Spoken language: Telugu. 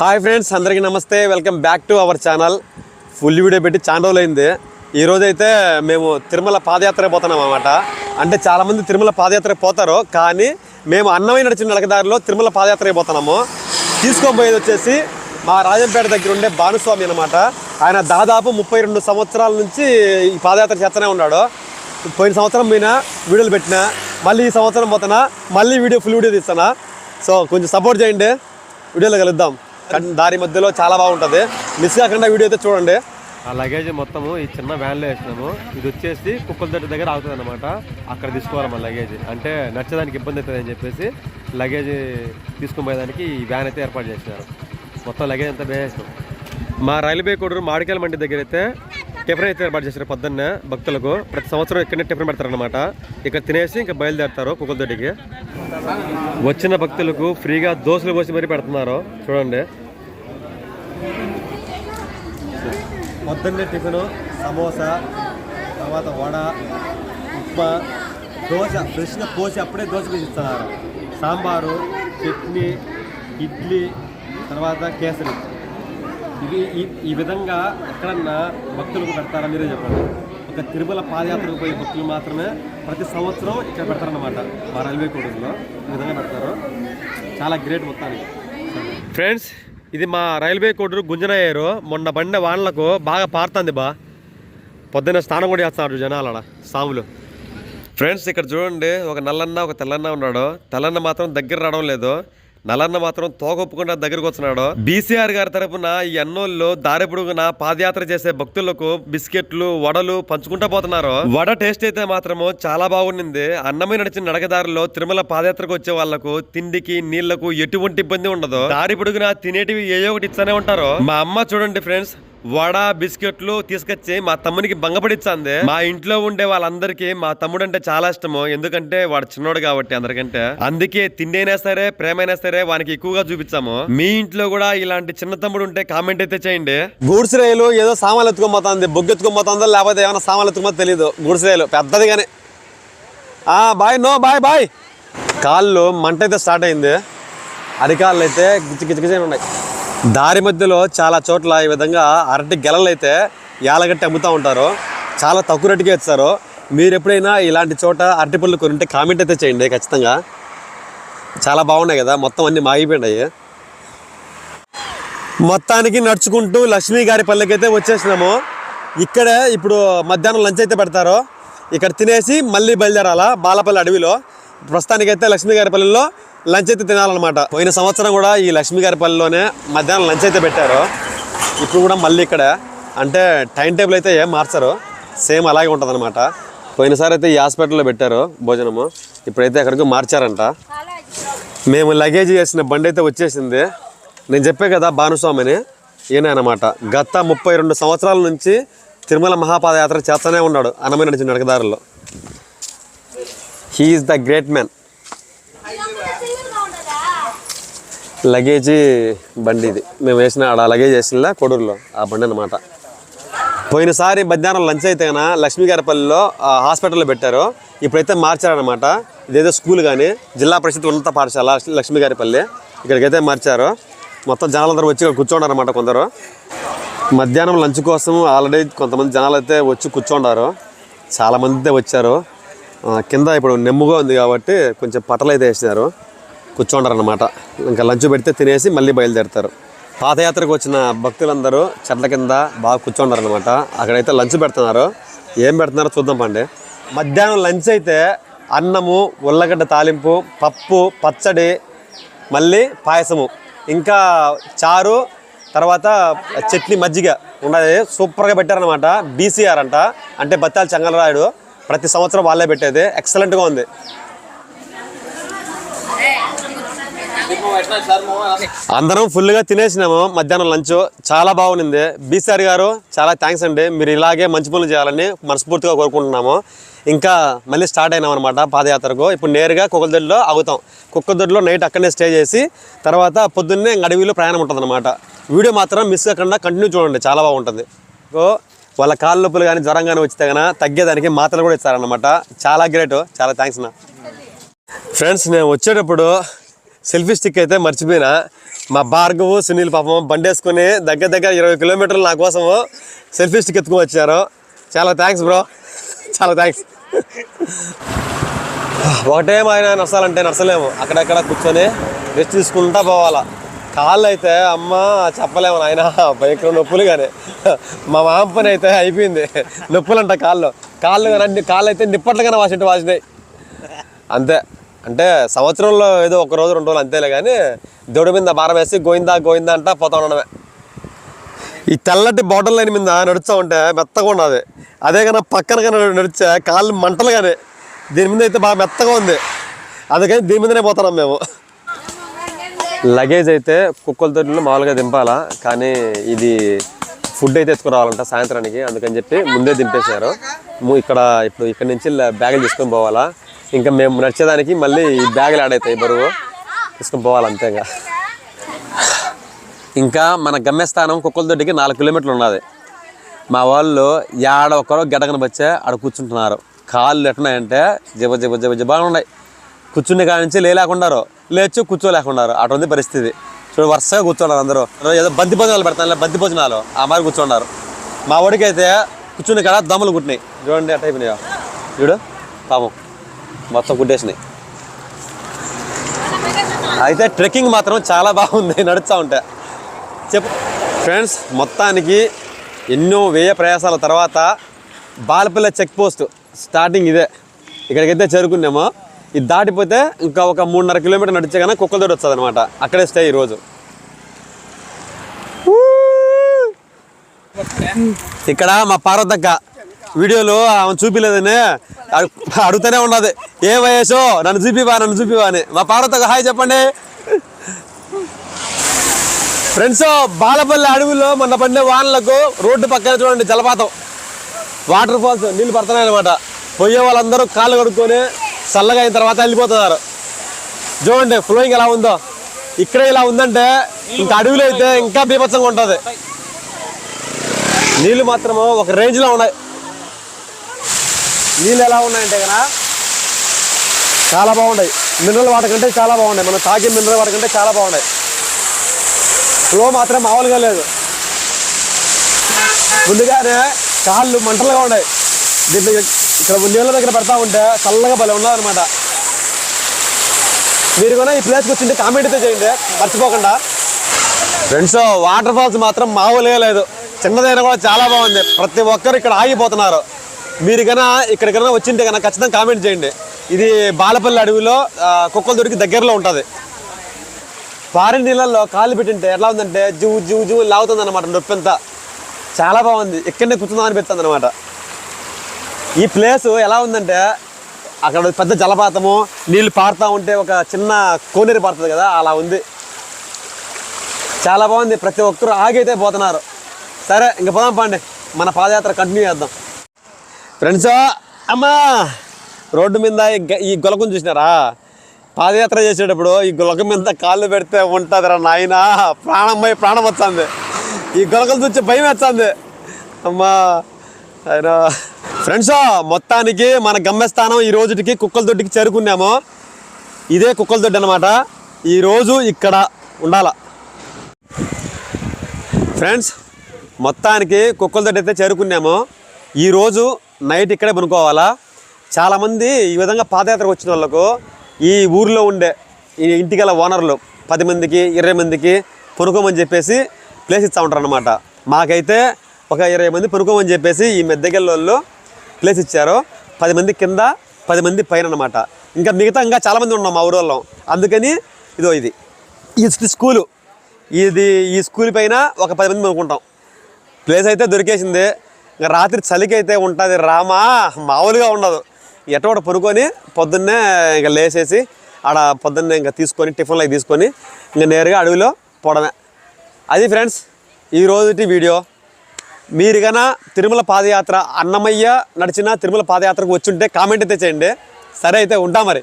హాయ్ ఫ్రెండ్స్ అందరికీ నమస్తే. Welcome back to our channel. Full video పెట్టి చాలా రోజులైంది. అయింది ఈ మేము తిరుమల పాదయాత్ర పోతున్నాం అనమాట అంటే చాలామంది తిరుమల పాదయాత్ర పోతారు కానీ మేము అన్నమైన నడిచిన నడకదారిలో తిరుమల పాదయాత్ర పోతున్నాము. తీసుకోబోయేది వచ్చేసి మా రాజంపేట దగ్గర ఉండే భానుస్వామి అనమాట ఆయన దాదాపు ముప్పై రెండు సంవత్సరాల నుంచి ఈ పాదయాత్ర చేస్తూనే ఉన్నాడు. పోయిన సంవత్సరం పోయినా వీడియోలు పెట్టినా మళ్ళీ ఈ సంవత్సరం పోతున్నా మళ్ళీ వీడియో ఫుల్ వీడియో తీస్తానా సో కొంచెం సపోర్ట్ చేయండి. వీడియోలో కలుద్దాం. దారి మధ్యలో చాలా బాగుంటుంది. మిస్ కాకుండా వీడియో అయితే చూడండి. ఆ లగేజ్ మొత్తము ఈ చిన్న వ్యాన్లో వేసినాము. ఇది వచ్చేసి కుక్కల తట్టు దగ్గర ఆగుతుంది అనమాట అక్కడ తీసుకోవాలి మన లగేజ్ అంటే నచ్చడానికి ఇబ్బంది అవుతుంది అని చెప్పేసి లగేజ్ తీసుకుని పోయేదానికి ఈ వ్యాన్ అయితే ఏర్పాటు చేసినారు. మొత్తం లగేజ్ అంతా వేసేసినాం. మా రైల్వే కోడూరు మాడికాయల మండి దగ్గర అయితే టిఫిన్ అయితే ఏర్పాటు చేశారు పొద్దున్నే భక్తులకు. ప్రతి సంవత్సరం ఇక్కడనే టిఫిన్ పెడతారనమాట ఇక్కడ తినేసి ఇంకా బయలుదేరుతారు కుక్కలతోటికి వచ్చిన భక్తులకు ఫ్రీగా దోశలు పోసి మరీ పెడుతున్నారు. చూడండి. పొద్దున్నే టిఫిన్ సమోసా తర్వాత వడ ఉప్మా దోశ ఫ్రెష్గా పోసి అప్పుడే దోశ వేసి ఇస్తున్నారు సాంబారు చట్నీ ఇడ్లీ తర్వాత కేసరి. ఇది ఈ- ఈ విధంగా ఎక్కడన్నా భక్తులకు పెడతారా? మీరే చెప్పండి. ఒక తిరుమల పాదయాత్రకు పోయే భక్తులు మాత్రమే ప్రతి సంవత్సరం ఇక్కడ పెడతారనమాట మా రైల్వే కోడూరులో ఈ విధంగా పెడతారు. చాలా గ్రేట్ మొత్తానికి. ఫ్రెండ్స్ ఇది మా రైల్వే కోటరు గుంజనయ్యారు. మొన్న బండి వానలకు బాగా పారుతుంది బా. పొద్దున్న స్నానం కూడా చేస్తున్నారు జనాలు అలా సాములు. ఫ్రెండ్స్ ఇక్కడ చూడండి ఒక నల్లన్న ఒక తెల్లన్న ఉన్నాడు. తెల్లన్న మాత్రం దగ్గర రావడం లేదు. నల్లన్న మాత్రం తోగొప్పకుండా దగ్గరకు వస్తున్నాడు బీసీఆర్ గారి తరపున ఈ అన్నోళ్ళు దారిపొడుగున పాదయాత్ర చేసే భక్తులకు బిస్కెట్లు వడలు పంచుకుంటా పోతున్నారు. వడ టేస్ట్ అయితే మాత్రము చాలా బాగుండింది. అన్నమే నడిచిన నడకదారిలో తిరుమల పాదయాత్రకు వచ్చే వాళ్ళకు తిండికి నీళ్ళకు ఎటువంటి ఇబ్బంది ఉండదు. దారి పొడుగున తినేటివి ఏ ఒకటి ఇస్తానే ఉంటారు. మా అమ్మ చూడండి ఫ్రెండ్స్ వడ బిస్కెట్లు తీసుకొచ్చి మా తమ్మునికి భంగపడిచ్చాంది మా ఇంట్లో ఉండే వాళ్ళందరికీ మా తమ్ముడు అంటే చాలా ఇష్టము. ఎందుకంటే వాడు చిన్నోడు కాబట్టి అందరికంటే. అందుకే తిండి అయినా సరే ప్రేమ అయినా సరే వానికి ఎక్కువగా చూపించాము. మీ ఇంట్లో కూడా ఇలాంటి చిన్న తమ్ముడు ఉంటే కామెంట్ అయితే చేయండి. గూడ్స్ రైలు ఏదో సామాన్లు ఎత్తుకొని బొగ్గు ఎత్తుకొని లేకపోతే ఏమైనా సామాన్లు ఎత్తుకోమో తెలియదు గూడ్స్ రైలు పెద్దదిగానే ఆ, బాయ్ నో బాయ్ బాయ్. కాళ్ళు మంట అయితే స్టార్ట్ అయింది. అరికాళ్ళు అయితే గిచ్చి గిచ్చి ఉన్నాయి. దారి మధ్యలో చాలా చోట్ల ఈ విధంగా అరటి గెలలు అయితే యాలగట్టి అమ్ముతూ ఉంటారు. చాలా తక్కువ రేటుకే ఇస్తారు. మీరు ఎప్పుడైనా ఇలాంటి చోట అరటి పళ్ళు కొనుంటే కామెంట్ అయితే చేయండి ఖచ్చితంగా. చాలా బాగున్నాయి కదా మొత్తం అన్నీ మాగిపోయినాయి. మొత్తానికి నడుచుకుంటూ లక్ష్మీ గారి పల్లెకైతే వచ్చేసినాము. ఇక్కడే ఇప్పుడు మధ్యాహ్నం లంచ్ అయితే పెడతారు. ఇక్కడ తినేసి మళ్ళీ బయలుదేరాలా బాలపల్లి అడవిలో. ప్రస్తుతానికైతే లక్ష్మీ గారి పల్లెలో లంచ్ అయితే తినాలన్నమాట. పోయిన సంవత్సరం కూడా ఈ లక్ష్మీ గారి మధ్యాహ్నం లంచ్ అయితే పెట్టారు. ఇప్పుడు కూడా మళ్ళీ ఇక్కడ అంటే టైం టేబుల్ అయితే ఏం మార్చరు. సేమ్ అలాగే ఉంటుంది అనమాట పోయినసారి అయితే ఈ హాస్పిటల్లో పెట్టారు భోజనము. ఇప్పుడైతే అక్కడికి మార్చారంట. మేము లగేజ్ చేసిన బండి అయితే వచ్చేసింది. నేను చెప్పే కదా భానుస్వామిని ఈయన అనమాట గత ముప్పై రెండు సంవత్సరాల నుంచి తిరుమల మహాపాదయాత్ర చేస్తూనే ఉన్నాడు. అనమైన నడిచిన నడకదారుల్లో he's the great man luggage బండి ఇది మేము వేసిన ఆడ లగేజ్ వేసిన కొడూరులో. ఆ బండి అనమాట పోయినసారి మధ్యాహ్నం లంచ్ అయితే కన్నా లక్ష్మీగారిపల్లిలో హాస్పిటల్లో పెట్టారు. ఇప్పుడైతే మార్చారనమాట ఇదేదో స్కూల్ కానీ జిల్లా పరిషత్ ఉన్నత పాఠశాల లక్ష్మీగారిపల్లి ఇక్కడికైతే మార్చారు. మొత్తం జనాలందరూ వచ్చి ఇక్కడ కూర్చోండారు అనమాట కొందరు. మధ్యాహ్నం లంచ్ కోసం ఆల్రెడీ కొంతమంది జనాలు అయితే వచ్చి కూర్చోండారు. చాలామంది అయితే వచ్చారు. కింద ఇప్పుడు నెమ్ముగా ఉంది కాబట్టి కొంచెం పట్టలు అయితే వేసినారు. కూర్చోండారు అనమాట ఇంకా లంచ్ పెడితే తినేసి మళ్ళీ బయలుదేరుతారు. పాదయాత్రకు వచ్చిన భక్తులందరూ చెట్ల కింద బాగా కూర్చోండారు అనమాట అక్కడైతే లంచ్ పెడుతున్నారు. ఏం పెడుతున్నారో చూద్దాం పండి. మధ్యాహ్నం లంచ్ అయితే అన్నము ఉల్లగడ్డ తాలింపు పప్పు పచ్చడి మళ్ళీ పాయసము. ఇంకా చారు తర్వాత చట్నీ మజ్జిగ ఉండేది. సూపర్గా పెట్టారనమాట బీసీఆర్ అంట. అంటే బత్తాల చంగలరాయుడు ప్రతి సంవత్సరం వాళ్ళే పెట్టేది. ఎక్సలెంట్గా ఉంది. అందరం ఫుల్గా తినేసినాము. మధ్యాహ్నం లంచ్. చాలా బాగుంది బీసీఆర్ గారు చాలా థ్యాంక్స్ అండి. మీరు ఇలాగే మంచి పనులు చేయాలని మనస్ఫూర్తిగా కోరుకుంటున్నాము. ఇంకా మళ్ళీ స్టార్ట్ అయినాం అనమాట పాదయాత్రకు. ఇప్పుడు నేరుగా కుక్కదొడ్డిలో ఆగుతాం. కుక్కదొడ్డిలో నైట్ అక్కడనే స్టే చేసి తర్వాత పొద్దున్నే అడవిలో ప్రయాణం ఉంటుంది అనమాట వీడియో మాత్రం మిస్ కాకుండా కంటిన్యూ చూడండి. చాలా బాగుంటుంది. ఓ వాళ్ళ కాళ్ళ నొప్పులు కానీ జ్వరం కానీ వచ్చితే కన్నా తగ్గేదానికి మాత్రలు కూడా ఇస్తారనమాట చాలా గ్రేట్. చాలా థ్యాంక్స్ నా ఫ్రెండ్స్ నేను వచ్చేటప్పుడు సెల్ఫీ స్టిక్ అయితే మర్చిపోయినా. మా భార్గవు సునీల్ పాపం బండేసుకుని దగ్గర దగ్గర ఇరవై కిలోమీటర్లు నా కోసము సెల్ఫీ స్టిక్ ఎత్తుకుని వచ్చారు. చాలా థ్యాంక్స్ బ్రో చాలా థ్యాంక్స్ ఒకటే ఆయన నడసాలంటే నడసలేము అక్కడక్కడ కూర్చొని రెస్ట్ తీసుకుంటా పోవాలా. కాళ్ళు అయితే అమ్మ చెప్పలేము ఆయన భయంకర నొప్పులు కానీ మా మామ పని అయితే అయిపోయింది. నొప్పులు అంట కాళ్ళు. కాళ్ళు కానీ కాళ్ళు అయితే నిప్పట్లుగానే వాసింటే వాసినాయి. అంతే. అంటే సంవత్సరంలో ఏదో ఒక రోజు రెండు రోజులు అంతేలే కానీ దేవుడి మీద భారం వేసి గోయిందా గోయిందా అంటా పోతా ఉండడమే. ఈ తెల్లటి బాటిల్ లైన్ మీద నడుస్తూ ఉంటే మెత్తగా ఉన్నది. అదే కన్నా పక్కన కన్నా నడిచే కాళ్ళు మంటలు కానీ దీని మీద అయితే బాగా మెత్తగా ఉంది. అందుకని దీని మీదనే పోతున్నాం మేము. లగేజ్ అయితే కుక్కల తొట్టిలో మామూలుగా దింపాలా కానీ ఇది ఫుడ్ అయితే ఎత్తుకురావాలంట సాయంత్రానికి. అందుకని చెప్పి ముందే దింపేశారు. ఇక్కడ ఇప్పుడు ఇక్కడ నుంచి బ్యాగులు తీసుకొని పోవాలా. ఇంకా మేము నడిచేదానికి మళ్ళీ ఈ బ్యాగులు యాడ్ అవుతాయి బరువు. తీసుకుని పోవాలి అంతేగా. ఇంకా మన గమ్యస్థానం కుక్కల దొడ్డికి నాలుగు కిలోమీటర్లు ఉన్నది. మా వాళ్ళు ఏడ ఒక్కరో గెడగన వచ్చే ఆడ కూర్చుంటున్నారు. కాళ్ళు ఎట్టున్నాయంటే జబ జబ జబ జిబా ఉన్నాయి. కూర్చుని కాడ నుంచి లేలేకుండారు. లేచు కూర్చోలేకున్నారు అటు ఉంది పరిస్థితి. చూడు వరుసగా కూర్చున్నారు అందరూ. ఏదో బంతి భోజనాలు పెడతాను బంతి భోజనాలు. ఆ మాదిరి కూర్చున్నారు. మా వాడికి అయితే కూర్చుని కాడ దమ్ములు కుట్టినాయి. చూడండి అట్ట అయిపోయినాయో చూడు పాపం. మొత్తం కుట్టేసినాయి అయితే ట్రెక్కింగ్ మాత్రం చాలా బాగుంది నడుస్తూ ఉంటే. చెప్పు. ఫ్రెండ్స్ మొత్తానికి ఎన్నో వ్యయ ప్రయాసాల తర్వాత బాలపల్లి చెక్ పోస్ట్ స్టార్టింగ్ ఇదే. ఇక్కడికైతే చేరుకున్నామో. ఇది దాటిపోతే ఇంకా ఒక మూడున్నర కిలోమీటర్ నడిచే కన్నా కుక్కలతోటి వస్తుంది అనమాట అక్కడే స్టే ఈరోజు ఇక్కడ మా పార్వతక్క వీడియోలో ఆమె చూపిలేదని అడుగుతూనే ఉన్నది. ఏ వయసు? నన్ను చూపివా నన్ను చూపివా అని. మా పార్వతకు హాయ్ చెప్పండి. ఫ్రెండ్స్ బాలపల్లి అడవుల్లో మొన్న పడిన వానలకు రోడ్డు పక్కన చూడండి జలపాతం. వాటర్ ఫాల్స్ నీళ్ళు పడుతున్నాయి అనమాట పోయే వాళ్ళందరూ కాళ్ళు కడుక్కొని చల్లగా అయిన తర్వాత వెళ్ళిపోతున్నారు. చూడండి ఫ్లోయింగ్ ఎలా ఉందో. ఇక్కడ ఇలా ఉందంటే ఇంకా అడవిలో అయితే ఇంకా బీభత్సంగా ఉంటుంది. నీళ్ళు మాత్రము ఒక రేంజ్లో ఉన్నాయి. నీళ్ళు ఎలా ఉన్నాయంటే కదా చాలా బాగున్నాయి మినరల్ వాటర్ కంటే చాలా బాగున్నాయి మనం తాగే మినరల్ వాటర్ కంటే చాలా బాగున్నాయి ఫ్లో మాత్రం మామూలుగా లేదు. ముందుగానే కాళ్ళు మంటలుగా ఉన్నాయి. దీంట్లో ఇక్కడ నీళ్ళ దగ్గర పెడతా ఉంటే చల్లగా భలే ఉన్నదనమాట మీరు కూడా ఈ ప్లేస్కి వచ్చింటే కామెంట్ అయితే చేయండి. మర్చిపోకుండా. ఫ్రెండ్స్ వాటర్ ఫాల్స్ మాత్రం మామూలుగా లేదు. చిన్నదైనా కూడా చాలా బాగుంది. ప్రతి ఒక్కరు ఇక్కడ ఆగిపోతున్నారు. మీరు కన్నా ఇక్కడికైనా వచ్చింటే కన్నా ఖచ్చితంగా కామెంట్ చేయండి. ఇది బాలపల్లి అడవిలో కుక్కల దొరికి దగ్గరలో ఉంటుంది. పారిన నీళ్ళల్లో కాలు పెట్టింటే ఎట్లా ఉందంటే జూ జూ జూ లాగుతుంది అనమాట నొప్పి అంతా చాలా బాగుంది. ఇక్కడనే కూర్చుందాం అనిపిస్తుంది అనమాట ఈ ప్లేస్ ఎలా ఉందంటే అక్కడ పెద్ద జలపాతము నీళ్ళు పారుతూ ఉంటే ఒక చిన్న కోనేరు పారుతుంది కదా అలా ఉంది. చాలా బాగుంది. ప్రతి ఒక్కరు ఆగైతే పోతున్నారు. సరే ఇంక పోదాం పండి. మన పాదయాత్ర కంటిన్యూ చేద్దాం. ఫ్రెండ్స్ అమ్మా! రోడ్డు మీద ఈ గొలకం చూసినారా? పాదయాత్ర చేసేటప్పుడు ఈ గొలక మీద కాళ్ళు పెడితే ఉంటుందిరా నాయన. ప్రాణం పోయి ప్రాణం వస్తుంది ఈ గొలకలు చూసి భయం వచ్చింది అమ్మా! అయినా ఫ్రెండ్స్ మొత్తానికి మన గమ్యస్థానం ఈ రోజుకి కుక్కల దొడ్డికి చేరుకున్నాము. ఇదే కుక్కల దొడ్డి అనమాట ఈరోజు ఇక్కడ ఉండాల. ఫ్రెండ్స్ మొత్తానికి కుక్కల తోటి అయితే చేరుకున్నాము. ఈరోజు నైట్ ఇక్కడే పనుకోవాలా? చాలామంది ఈ విధంగా పాదయాత్రకు వచ్చిన వాళ్ళకు ఈ ఊర్లో ఉండే ఈ ఇంటిగల ఓనర్లు పది మందికి ఇరవై మందికి పనుకోమని చెప్పేసి ప్లేస్ ఇస్తూ ఉంటారు అనమాట మాకైతే ఒక ఇరవై మంది పనుకోమని చెప్పేసి ఈ మెద్దగల్ల వాళ్ళు ప్లేస్ ఇచ్చారు. పది మంది కింద పది మంది పైన అనమాట ఇంకా మిగతా ఇంకా చాలామంది ఉన్నాం మా ఊరోళ్ళం. అందుకని ఇదో ఇది. ఇది స్కూలు. ఇది ఈ స్కూల్ పైన ఒక పది మంది అనుకుంటాం ప్లేస్ అయితే దొరికేసింది. ఇంకా రాత్రి చలికైతే ఉంటుంది రామా. మామూలుగా ఉండదు. ఎటువంటి పనుకొని పొద్దున్నే ఇంకా లేసేసి ఆడ పొద్దున్నే ఇంకా తీసుకొని టిఫిన్లు అవి తీసుకొని ఇంకా నేరుగా అడవిలో పోవడమే. అది ఫ్రెండ్స్ ఈ రోజుటి వీడియో. మీరు కన్నా తిరుమల పాదయాత్ర అన్నమయ్య నడిచిన తిరుమల పాదయాత్రకు వచ్చుంటే కామెంట్ అయితే చేయండి. సరే అయితే ఉంటాం మరి.